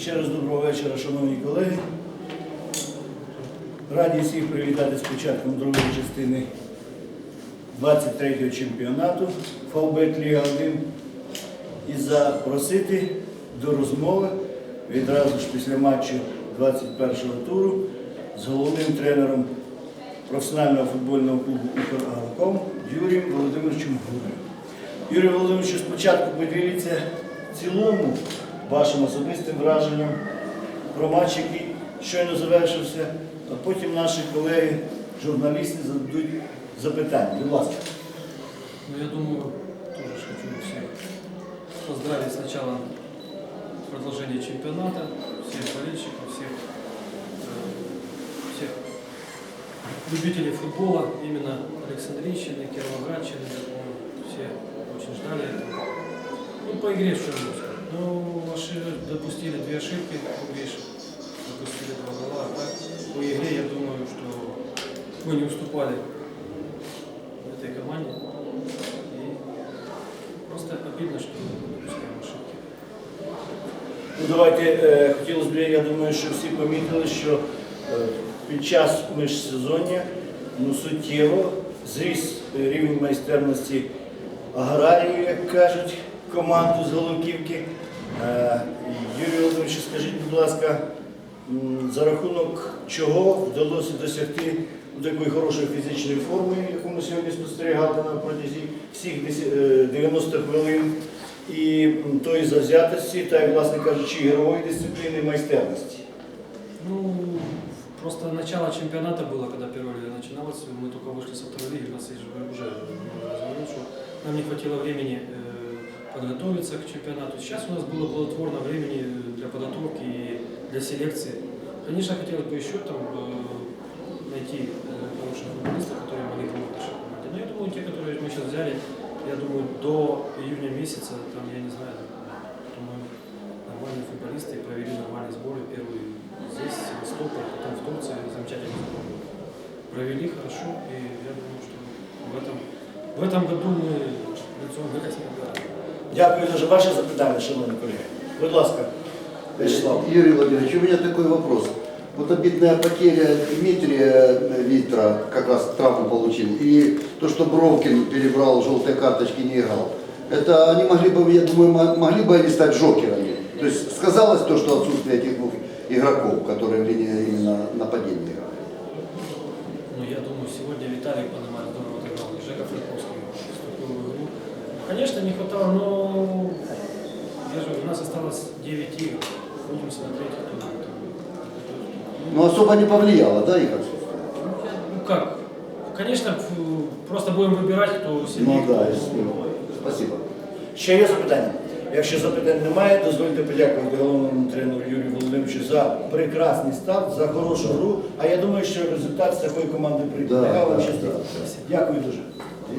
Ще раз доброго вечора, шановні колеги. Раді всіх привітати з початком другої частини 23-го чемпіонату Фавбет Ліга 1 і запросити до розмови відразу ж після матчу 21-го туру з головним тренером професіонального футбольного клубу «Украгроком» Юрієм Володимировичем Гурою. Юрій Володимирович, спочатку поділіться в цілому вашим особистим враженням про матч, який щойно завершився, а потім наші колеги, журналісти, зададуть запитання. Будь ласка. Ну, я думаю, тоже ж хочу всех поздравить с началом продолжения чемпионата, всех болельщиков, всех, э, всех любителей футбола, именно Александрийщины, Кировоградщины, я думаю, все очень ждали этого. Ну, по игре что я могу сказать? Ну, ошиб- допустили две ошибки, видишь, допустили два гола, а так по игре я думаю, что мы не уступали этой команде. И просто обидно, что мы допускаем ошибки. Ну, давайте, е, хотілося б, я думаю, що всі помітили, що е, під час міжсезоння ну, суттєво зріс е, рівень майстерності аграріїв, як кажуть, команду з Головківки. Е, Юрій Володимирович, скажіть, будь ласка, м, за рахунок чого вдалося досягти такої хорошої фізичної форми, яку ми сьогодні спостерігали на протязі всіх десі- е, 90 хвилин, і м, тої завзятості, та, й, власне кажучи, ігрової дисципліни і майстерності. Ну, просто начало чемпионата было, когда первая лига начиналась, мы только вышли со второй лиги, у нас есть же уже много раз говорил, что нам не хватило времени э, подготовиться к чемпионату. Сейчас у нас было плодотворно времени для подготовки и для селекции. Конечно, хотелось бы еще там э, найти э, хороших футболистов, которые могли помочь нашей команде. Но я думаю, те, которые мы сейчас взяли, я думаю, до июня месяца, там, я не знаю, думаю, нормальные футболисты провели нормальные сборы. Первый здесь, в Севастополе, потом в Турции замечательный сбор был. Провели хорошо, и я думаю, что в этом, в этом году мы лицом отдали. Дякую дуже. Ваше запитання, шановні колеги. Будь ласка, Вячеслав. Юрий Владимирович, у меня такой вопрос. Вот обидная потеря Дмитрия э, Витра, как раз травму получил, и то, что Бровкин перебрал желтые карточки, не играл. Это они могли бы, я думаю, мо- могли бы они стать жокерами. То есть сказалось то, что отсутствие этих двух игроков, которые в линии именно нападения играли. Ну, я думаю, сегодня Виталий Пономарь здорово отыграл, и Жека Франковский вступил в игру. Конечно, не хватало, но я же, у нас осталось 9 игр. Будем смотреть, кто там. Но особо не повлияло, да, их отсутствие? Ну как? Конечно, ф- просто будем выбирать, кто сильнее. Ну да, кто- если- Спасибо. Ще є запитання? Якщо запитань немає, дозвольте подякувати головному тренеру Юрію Володимировичу за прекрасний старт, за хорошу гру. А я думаю, що результат з такої команди прийде. Да, Нехай вам да, щастить. да. Дякую дуже.